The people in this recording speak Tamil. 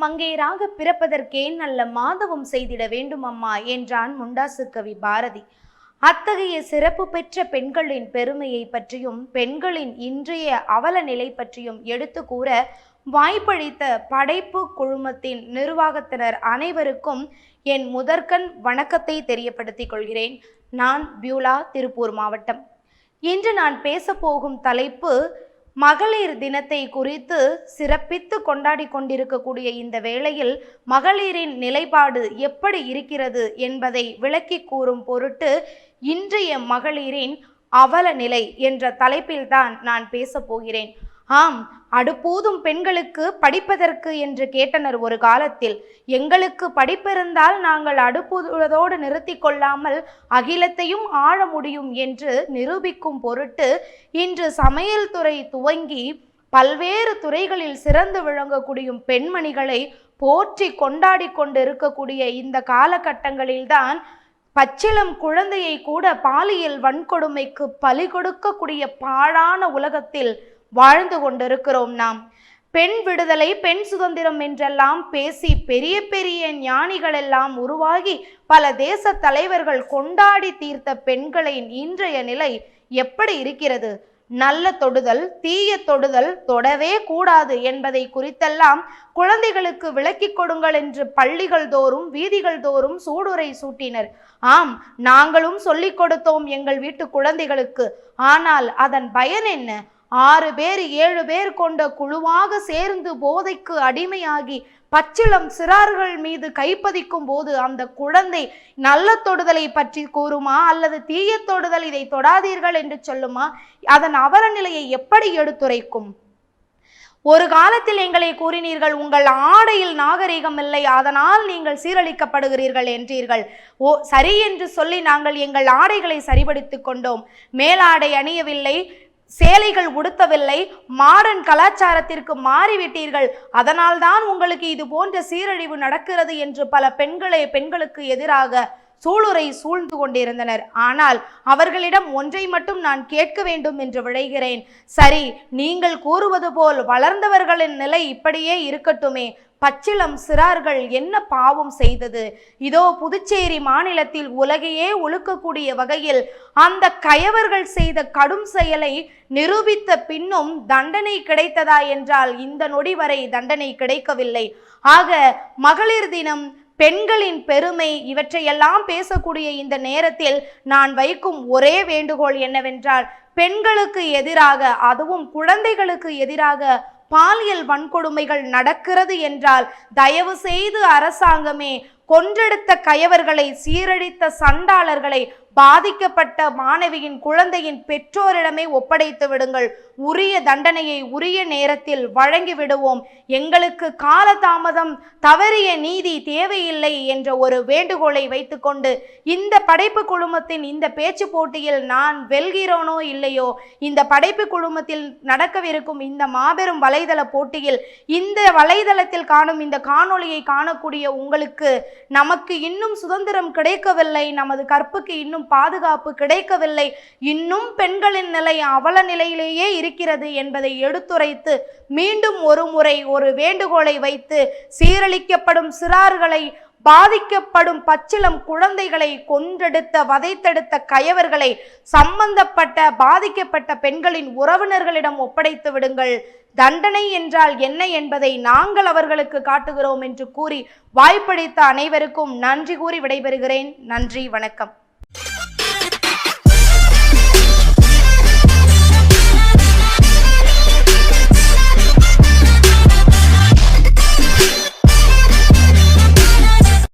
மங்கையராக பிறப்பதற்கே நல்ல மாதவம் செய்திட வேண்டும் அம்மா என்றான் முண்டாசு கவி பாரதி. அத்தகைய சிறப்பு பெற்ற பெண்களின் பெருமையை பற்றியும் பெண்களின் இன்றைய அவல நிலை பற்றியும் எடுத்து கூற வாய்ப்பளித்த படைப்பு குழுமத்தின் நிர்வாகத்தினர் அனைவருக்கும் என் முதற்கண் வணக்கத்தை தெரியப்படுத்திக் கொள்கிறேன். நான் பியூலா திருப்பூர் மாவட்டம். இன்று நான் பேசப்போகும் தலைப்பு மகளிர் தினத்தை குறித்து சிறப்பித்து கொண்டாடி கொண்டிருக்கக்கூடிய இந்த வேளையில் மகளிரின் நிலைப்பாடு எப்படி இருக்கிறது என்பதை விளக்கி கூறும் பொருட்டு இன்றைய மகளிரின் அவல நிலை என்ற தலைப்பில்தான் நான் பேசப் போகிறேன். ஆம் அடுப்பூதும் பெண்களுக்கு படிப்பதற்கு என்று கேட்டனர் ஒரு காலத்தில். எங்களுக்கு படிப்பிருந்தால் நாங்கள் அடுப்புவதோடு நிறுத்தி கொள்ளாமல் அகிலத்தையும் ஆழ முடியும் என்று நிரூபிக்கும் பொருட்டு இன்று சமையல் துறை துவங்கி பல்வேறு துறைகளில் சிறந்து விளங்கக்கூடிய பெண்மணிகளை போற்றி கொண்டாடி கொண்டு இருக்கக்கூடிய இந்த காலகட்டங்களில்தான் பச்சிளம் குழந்தையை கூட பாலியல் வன்கொடுமைக்கு பலி கொடுக்கக்கூடிய பாழான உலகத்தில் வாழ்ந்து கொண்டிருக்கிறோம் நாம். பெண் விடுதலை பெண் சுதந்திரம் என்றெல்லாம் பேசி பெரிய பெரிய ஞானிகள் எல்லாம் உருவாகி பல தேச தலைவர்கள் கொண்டாடி தீர்த்த பெண்களின் இன்றைய நிலை எப்படி இருக்கிறது? நல்ல தொடுதல் தீய தொடுதல் தொடவே கூடாது என்பதை குறித்தெல்லாம் குழந்தைகளுக்கு விளக்கிக் கொடுங்கள் என்று பள்ளிகள் தோறும் வீதிகள் தோறும் சூடுரை சூட்டினர். ஆம் நாங்களும் சொல்லிக் கொடுத்தோம் எங்கள் வீட்டு குழந்தைகளுக்கு. ஆனால் அதன் பயன் என்ன? ஆறு பேர் ஏழு பேர் கொண்ட குழுவாக சேர்ந்து போதைக்கு அடிமையாகி பச்சிளம் சிறார்கள் மீது கைப்பதிக்கும் போது அந்த குழந்தை நல்ல தொடுதலை பற்றி கூறுமா? அல்லது தீய தொடுதல் இதை தொடாதீர்கள் என்று சொல்லுமா? அதன் அவல நிலையை எப்படி எடுத்துரைக்கும்? ஒரு காலத்தில் எங்களை கூறினீர்கள் உங்கள் ஆடையில் நாகரிகம் இல்லை அதனால் நீங்கள் சீரழிக்கப்படுகிறீர்கள் என்றீர்கள். ஓ சரி என்று சொல்லி நாங்கள் எங்கள் ஆடைகளை சரிபடுத்திக் கொண்டோம். மேலாடை அணியவில்லை சேலைகள் உடுத்தவில்லை மாடர்ன் கலாச்சாரத்திற்கு மாறிவிட்டீர்கள். அதனால்தான் உங்களுக்கு இது போன்ற சீரழிவு நடக்கிறது என்று பல பெண்களை பெண்களுக்கு எதிராக சூளுரை சூழ்ந்து கொண்டிருந்தனர். ஆனால் அவர்களிடம் ஒன்றை மட்டும் நான் கேட்க வேண்டும் என்று விழைகிறேன். சரி நீங்கள் கூறுவது போல் வளர்ந்தவர்களின் நிலை இப்படியே இருக்கட்டுமே. பச்சிளம் சிறார்கள் என்ன பாவம் செய்தது? இதோ புதுச்சேரி மாநிலத்தில் உலகையே ஒழுக்கக்கூடிய வகையில் அந்த கயவர்கள் செய்த கடும் செயலை நிரூபித்த பின்னும் தண்டனை கிடைத்ததா என்றால் இந்த நொடி வரை தண்டனை கிடைக்கவில்லை. ஆக மகளிர் தினம் பெண்களின் பெருமை இவற்றையெல்லாம் பேசக்கூடிய இந்த நேரத்தில் நான் வைக்கும் ஒரே வேண்டுகோள் என்னவென்றால் பெண்களுக்கு எதிராக அதுவும் குழந்தைகளுக்கு எதிராக பாலியல் வன்கொடுமைகள் நடக்கிறது என்றால் தயவு செய்து அரசாங்கமே கொன்றெடுத்த கயவர்களை சீரழித்த சண்டாளர்களை பாதிக்கப்பட்ட மாணவியின் குழந்தையின் பெற்றோரிடமே ஒப்படைத்து விடுங்கள். உரிய தண்டனையை உரிய நேரத்தில் வழங்கி விடுவோம். எங்களுக்கு காலதாமதம் தவறிய நீதி தேவையில்லை என்ற ஒரு வேண்டுகோளை வைத்துக்கொண்டு இந்த படைப்பு குழுமத்தின் இந்த பேச்சு போட்டியில் நான் வெல்கிறோனோ இல்லையோ இந்த படைப்பு குழுமத்தில் நடக்கவிருக்கும் இந்த மாபெரும் வலைதள போட்டியில் இந்த வலைதளத்தில் காணும் இந்த காணொளியை காணக்கூடிய உங்களுக்கு நமக்கு இன்னும் சுதந்திரம் கிடைக்கவில்லை நமது கற்புக்கு இன்னும் பாதுகாப்பு கிடைக்கவில்லை. இன்னும் பெண்களின் நிலை அவல நிலையிலேயே இருக்கிறது என்பதை எடுத்துரைத்து மீண்டும் ஒரு முறை ஒரு வேண்டுகோளை வைத்து சீரழிக்கப்படும் சிறார்களை பாதிக்கப்படும் பச்சிளம் குழந்தைகளை கொன்றெடுத்த வதைத்தெடுத்த கயவர்களை சம்பந்தப்பட்ட பாதிக்கப்பட்ட பெண்களின் உறவினர்களிடம் ஒப்படைத்து விடுங்கள். தண்டனை என்றால் என்ன என்பதை நாங்கள் அவர்களுக்கு காட்டுகிறோம் என்று கூறி வாய்ப்பளித்த அனைவருக்கும் நன்றி கூறி விடைபெறுகிறேன். நன்றி வணக்கம்.